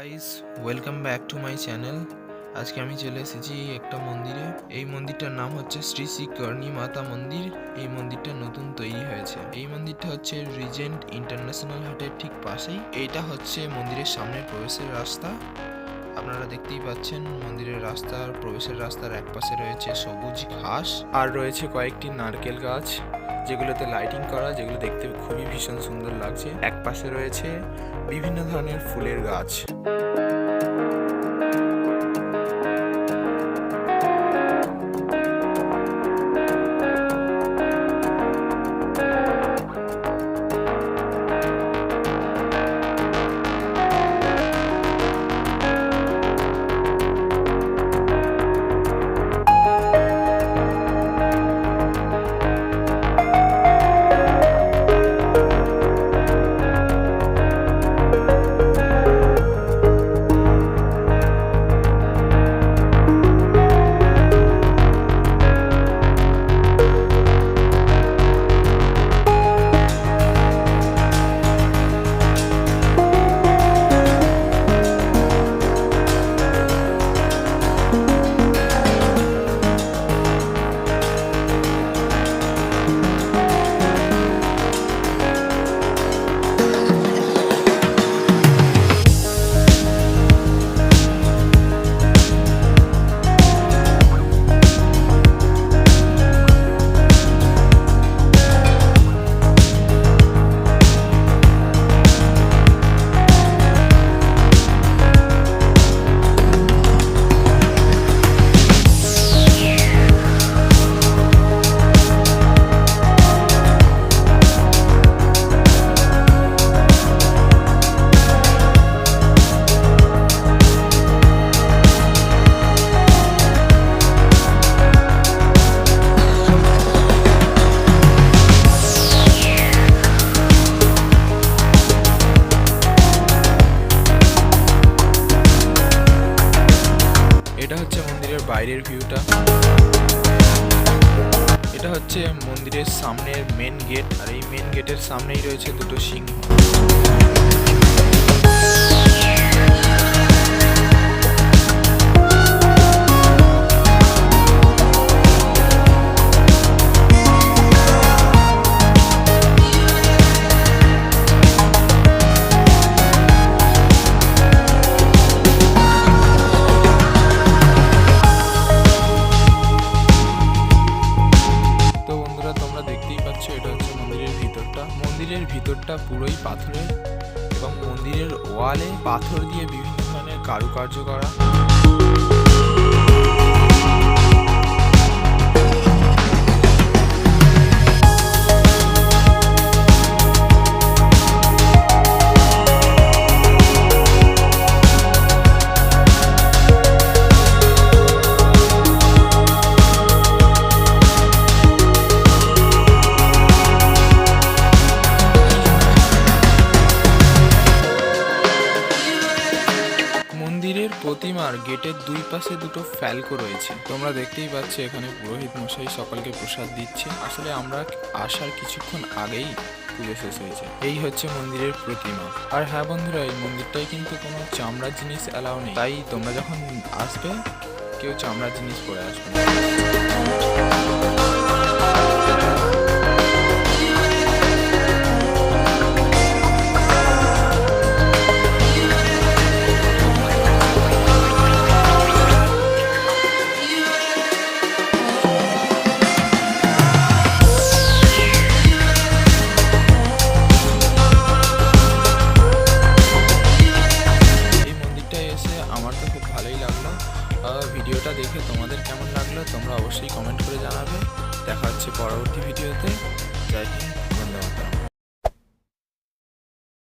Guys welcome back to my channel আজকে আমি চলে এসেছি একটা মন্দিরে। এই মন্দিরটার নাম হচ্ছে শ্রী শ্রী কর্ণী মাতা মন্দির। এই মন্দিরটা নতুন তৈরি হয়েছে। এই মন্দিরটা হচ্ছে রিজেন্ট ইন্টারন্যাশনাল হাটের ঠিক পাশেই। এইটা হচ্ছে মন্দিরের সামনের প্রবেশের রাস্তা। আপনারা দেখতেই পাচ্ছেন, মন্দিরের রাস্তার, প্রবেশের রাস্তার এক পাশে রয়েছে সবুজ ঘাস। আর রয়েছে কয়েকটি নারকেল গাছ। যেগুলোতে লাইটিং করা, যেগুলো দেখতে খুবই ভীষণ সুন্দর লাগছে। এক পাশে রয়েছে বিভিন্ন ধরনের ফুলের গাছ। বাইরের ভিউটা এটা হচ্ছে মন্দিরের সামনের মেন গেট আর এই মেন গেটের সামনেই রয়েছে দুটো সিংহ। ভিতরটা পুরোই পাথরের এবং মন্দিরের ওয়ালে পাথর দিয়ে বিভিন্ন ধরনের কারুকার্য করা। প্রতিমার গেটের দুই পাশে দুটো ফ্যালকো রয়েছে। তোমরা দেখতেই পাচ্ছ এখানে পুরোহিত মশাই সকলকে প্রসাদ দিচ্ছে। আসলে আমরা আসার কিছুক্ষণ আগেই পুজো শেষ হয়েছে। এই হচ্ছে মন্দিরের প্রতিমা। আর হ্যাঁ বন্ধুরা, এই মন্দিরটাই কিন্তু কোনো চামড়ার জিনিস অ্যালাউ নেই। তাই তোমরা যখন আসবে, কেউ চামড়ার জিনিস পরে আসবে তোমরা অবশ্যই কমেন্ট করে জানাবে। দেখা হচ্ছে পরবর্তী ভিডিওতে জয় হিন্দ মাতরম।